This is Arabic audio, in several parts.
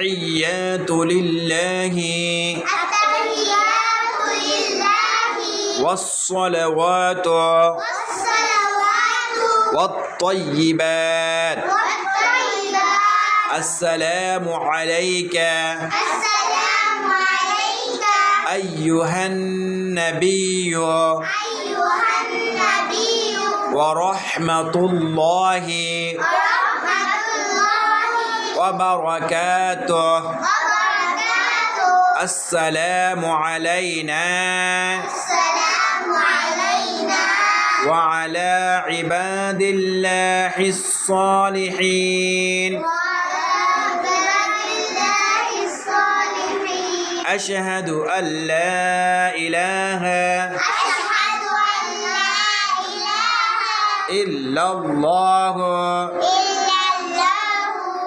التحيات لله. التحيات لله. والصلوات والصلوات والطيبات. والطيبات. السلام عليك. السلام عليك. أيها النبي. أيها النبي. ورحمة الله. ورحمة الله وبركاته. السلام علينا. السلام علينا. وعلى عباد الله الصالحين. وعلى الله الصالحين. أشهد أن لا إله أشهد أن لا إله إلا الله. إلا الله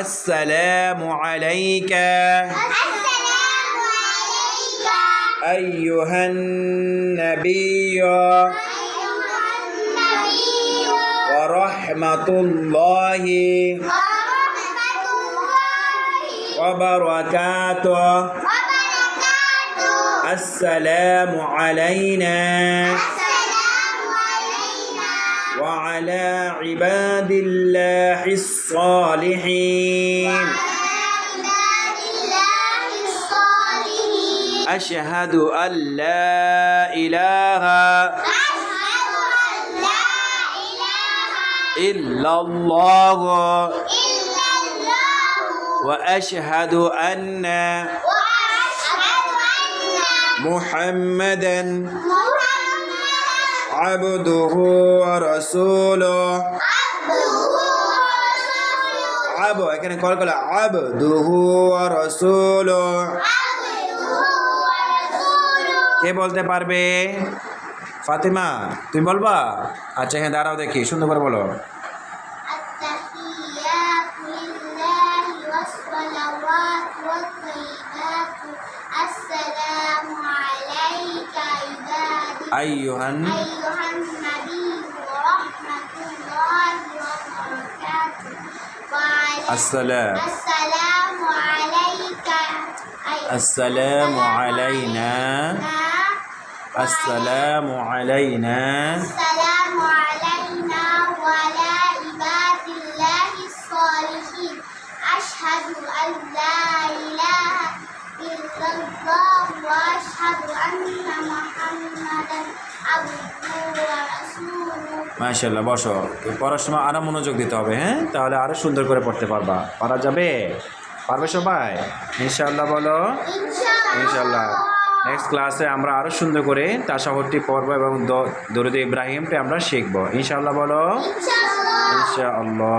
السلام عليك. السلام عليك. أيها النبي. ورحمة الله. وبركاته. السلام علينا. السلام علينا وعلى عباد الله الصالحين. أشهد أن لا إله إلا الله إلا الله. وأشهد أن وأشهد أن محمدا محمدا عبده ورسوله عبده ورسوله আব এখানে কল করলে আবদুহু ওয়া রাসূলু عبده ورسوله কে বলতে পারবে ফাতিমা তুমি বলবা আচ্ছা হ্যাঁ দাঁড়াও দেখি সুন্দর করে বলো التحيات السلام. السلام عليك. السلام علينا. السلام علينا. السلام علينا وعلى عباد الله الصالحين. أشهد أن لا إله إلا الله وأشهد أن محمدا عبده ورسوله. মাশাল্লাহ বসো। পড়ার সময় আরও মনোযোগ দিতে হবে হ্যাঁ? তাহলে আরও সুন্দর করে পড়তে পারবা। পারা যাবে? পারবে সবাই? ইনশাল্লাহ বলো। ইনশাল্লাহ নেক্সট ক্লাসে আমরা আরও সুন্দর করে তা শহরটি পড়ব এবং দরুদ ইব্রাহিমটি আমরা শিখব। ইনশাল্লাহ বলো। ইনশাআল্লাহ।